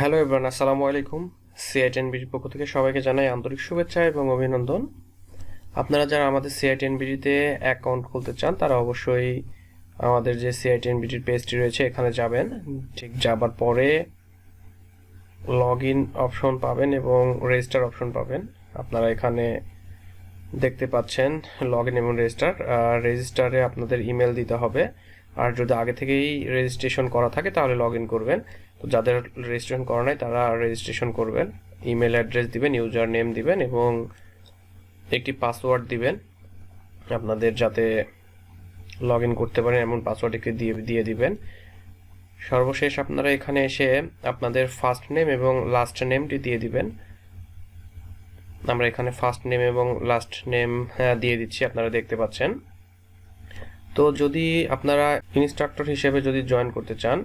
Hello এবার আসসালামু আলাইকুম। সিআইটেন বিডির পক্ষ থেকে সবাইকে জানাই আন্তরিক শুভেচ্ছা এবং অভিনন্দন। আপনারা যারা আমাদের সিআইটেন বিডিতে অ্যাকাউন্ট খুলতে চান, তারা অবশ্যই আমাদের যে সিআইটেন বিডির পেজটি রয়েছে, এখানে যাবেন। ঠিক যাবার পরে লগ ইন অপশন পাবেন এবং রেজিস্টার অপশন পাবেন। আপনারা এখানে দেখতে পাচ্ছেন লগ ইন এবং রেজিস্টার রেজিস্টারে আপনাদের ইমেল দিতে হবে। আর যদি আগে থেকেই রেজিস্ট্রেশন করা থাকে, তাহলে লগ ইন করবেন। যাদের রেজিস্ট্রেশন করা নাই, তারা রেজিস্ট্রেশন করবেন ইমেল অ্যাড্রেস দিবেন ইউজার নেম দিবেন এবং একটি পাসওয়ার্ড দিবেন। আপনাদের যাতে লগ ইন করতে পারেন, এমন পাসওয়ার্ড একটি দিয়ে দিয়ে দিবেন। সর্বশেষ আপনারা এখানে এসে আপনাদের ফার্স্ট নেম এবং লাস্ট নেমটি দিয়ে দিবেন। আমরা এখানে ফার্স্ট নেম এবং লাস্ট নেম দিয়ে দিচ্ছি, আপনারা দেখতে পাচ্ছেন। তো যদি আপনারা ইনস্ট্রাক্টর হিসেবে যদি জয়েন করতে চান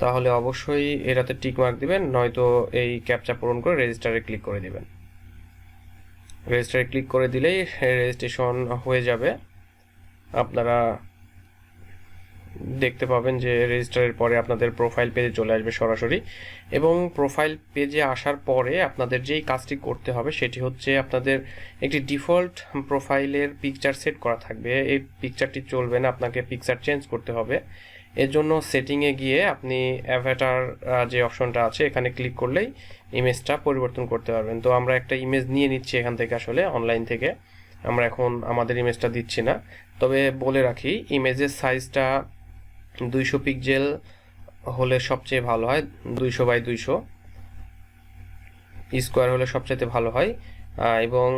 তাহলে অবশ্যই এটাতে টিক মার্ক দিবেন, নয়তো এই ক্যাপচা পূরণ করে রেজিস্টারে ক্লিক করে দিবেন। রেজিস্টারে ক্লিক করে দিলেই রেজিস্ট্রেশন হয়ে যাবে। আপনারা দেখতে পাবেন যে রেজিস্টারের পরে আপনাদের প্রোফাইল পেজে চলে আসবে সরাসরি এবং প্রোফাইল পেজে আসার পরে আপনাদের যেই কাজটি করতে হবে সেটি হচ্ছে আপনাদের একটি ডিফল্ট প্রোফাইলের পিকচার সেট করা থাকবে। এই পিকচারটি চলবে না, আপনাকে পিকচার চেঞ্জ করতে হবে। এর জন্য সেটিংয়ে গিয়ে আপনি অ্যাভেটার যে অপশনটা আছে, এখানে ক্লিক করলেই ইমেজটা পরিবর্তন করতে পারবেন। তো আমরা একটা ইমেজ নিয়ে নিচ্ছি এখান থেকে আসলে অনলাইন থেকে। আমরা এখন আমাদের ইমেজটা দিচ্ছি না। তবে বলে রাখি ইমেজের সাইজটা দুইশো পিকজেল হলে সবচেয়ে ভালো হয়, দুইশো বাই দুইশো। স্কোয়ার হলে সবচেয়ে ভালো হয়। এবং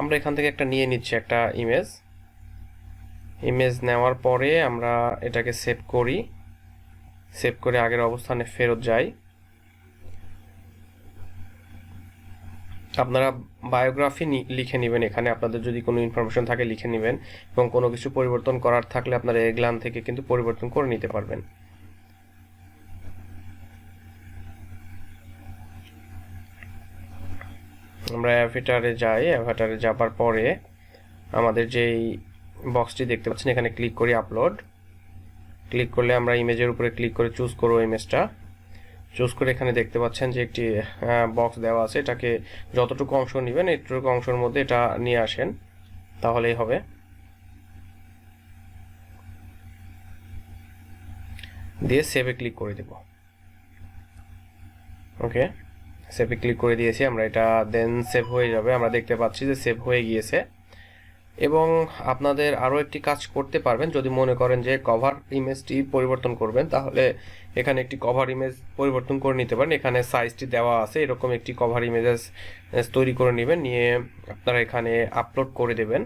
আমরা এখান থেকে একটা নিয়ে নিচ্ছি একটা ইমেজ ইমেজ নেওয়ার পরে আমরা এটাকে সেভ করি। সেভ করে আগের অবস্থানে ফেরত যাই। আপনারা বায়োগ্রাফি লিখে নেবেন এখানে। আপনাদের যদি কোনো ইনফরমেশন থাকে লিখে নেবেন এবং কোনো কিছু পরিবর্তন করার থাকলে আপনারা এগ্লান থেকে কিন্তু পরিবর্তন করে নিতে পারবেন। আমরা অ্যাভেটারে যাই। অ্যাভেটারে যাবার পরে আমাদের যেই বক্সটি দেখতে পাচ্ছেন, এখানে ক্লিক করি আপলোড ক্লিক করলে আমরা ইমেজের উপরে ক্লিক করে চুজ করব ইমেজটা চুজ করে এখানে দেখতে পাচ্ছেন যে একটি বক্স দেওয়া আছে, এটাকে যতটুকু অংশ নেবেন, এতটুকু অংশের মধ্যে এটা নিয়ে আসেন, তাহলেই হবে। দিয়ে সেভে ক্লিক করে দেব। ওকে সেভে ক্লিক করে দিয়েছি, আমরা এটা দেন সেভ হয়ে যাবে। আমরা দেখতে পাচ্ছি যে সেভ হয়ে গিয়েছে। এবং আপনাদের আরও একটি কাজ করতে পারবেন। যদি মনে করেন যে কভার ইমেজটি পরিবর্তন করবেন, তাহলে এখানে একটি কভার ইমেজ পরিবর্তন করে নিতে পারেন। এখানে সাইজটি দেওয়া আছে, এরকম একটি কভার ইমেজেস তৈরি করে নেবেন। নিয়ে আপনারা এখানে আপলোড করে দেবেন।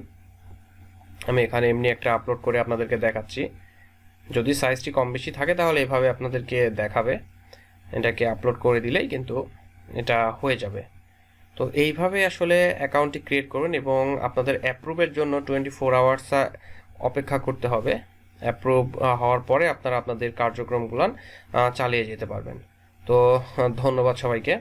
আমি এখানে এমনি একটা আপলোড করে আপনাদেরকে দেখাচ্ছি। যদি সাইজটি কম বেশি থাকে, তাহলে এভাবে আপনাদেরকে দেখাবে। এটাকে আপলোড করে দিলেই কিন্তু এটা হয়ে যাবে। তো এইভাবে আসলে অ্যাকাউন্টটি ক্রিয়েট করুন এবং আপনাদের অ্যাপ্রুভের জন্য টোয়েন্টি ফোর আওয়ার্স অপেক্ষা করতে হবে। অ্যাপ্রুভ হওয়ার পরে আপনারা আপনাদের কার্যক্রমগুলো চালিয়ে যেতে পারবেন। তো ধন্যবাদ সবাইকে।